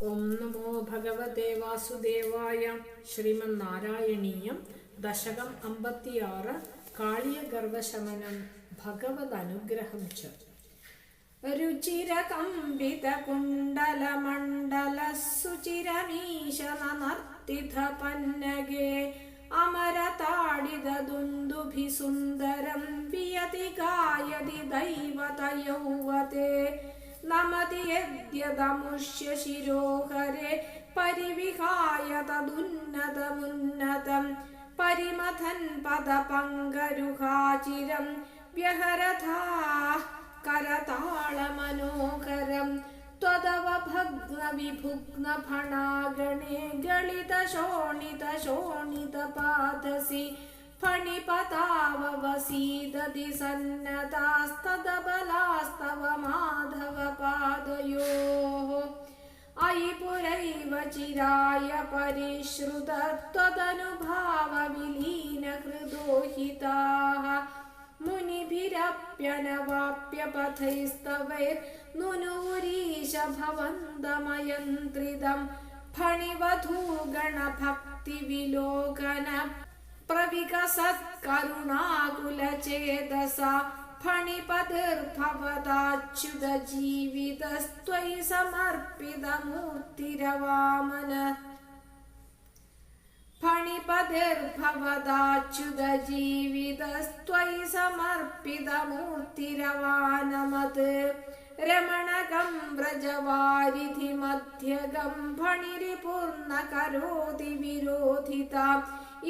ഓം നമോ ഭഗവതേ വാസുദേവായ ശ്രീമന്നാരായണീയം ദശകം അമ്പത്തിയാറ് കാളിയഗർഭശമനം ഭഗവത് അനുഗ്രഹം ച. രുചിരകമ്പിത കുണ്ടലമണ്ഡല സുചിരമീശനർത്തിത പന്നഗേ അമരതാടിത ദുന്ദുഭി സുന്ദരം വിയതി ഗായതി ദൈവതയൗവതേ നമതി യദ്യതമുഷ്യ ശിരോഹരെ പരിവിഹായ തദുന്നതമുന്നതം പരിമഥൻ പദപങ്കരുഹാചിരം വ്യഹരഥാ करताळमनोहरं त्वदवभग्नविभुग्नफणागणे गलितशोणितशोणितपादसि फणिपताववसीदति सन्नतास्तदबलास्तव माधवपादयोः अयि पुरैव चिराय परिश्रुत त्वदनुभावविलीनहृदोहिताः मुनिभिरप्यनवाप्य पथैस्तवैर्नुनूरीश भवन्दमयन्त्रिदं फणिवधूगणभक्तिविलोकन प्रविकसत्करुणाकुलचेतसा फणिपतिर्भवदाच्युतजीवितस्त्वयि समर्पितमूर्तिरवामन फणिपतिर्भवदाच्युतजीवितस्त्वयि समर्पितमूर्तिरवानमत् रमणकं व्रजवारिधिमध्यगं फणिरिपूर्णकरोति विरोधिता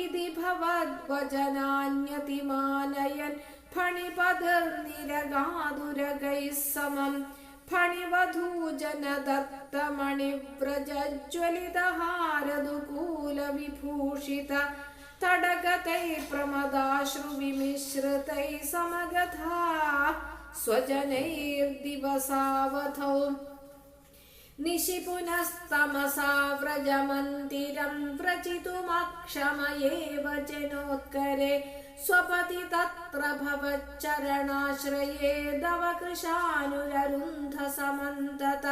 इति भवद्वचनान्यतिमानयन् फणिपतिर्निरगादुरगैः समम् फणिवधूजनदत्तमणिव्रजज्वलितहारदुकूलविभूषित तडगतैः प्रमदाश्रुविमिश्रितैः समगधा स्वजनैर्दिवसावधौ निशि पुनस्तमसा व्रजमन्दिरं व्रजितुमक्षमयेव जनोत्करे स्वपति तत्र भवच्चरणाश्रये दवकृशानुररुन्ध समन्तत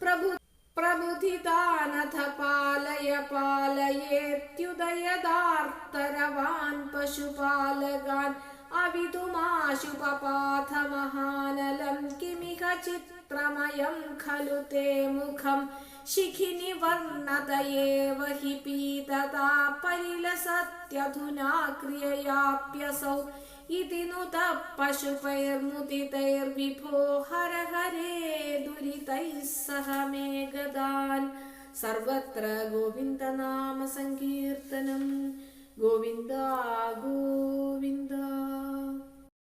प्रभु प्रबुधितानथ पालय पालयेत्युदयदार्तरवान् पशुपालकान् अवितुमाशुपपाथ महानलं किमिह चित्रमयं खलु ते मुखं शिखिनि वर्णत एव हि पीतता परिलसत्यधुना क्रिययाप्यसौ इति नुतः पशुपैर्मुदितैर्विभो हर हरे दुरितैः सह मे गदान् सर्वत्र गोविन्दनाम सङ्कीर्तनम् गोविन्द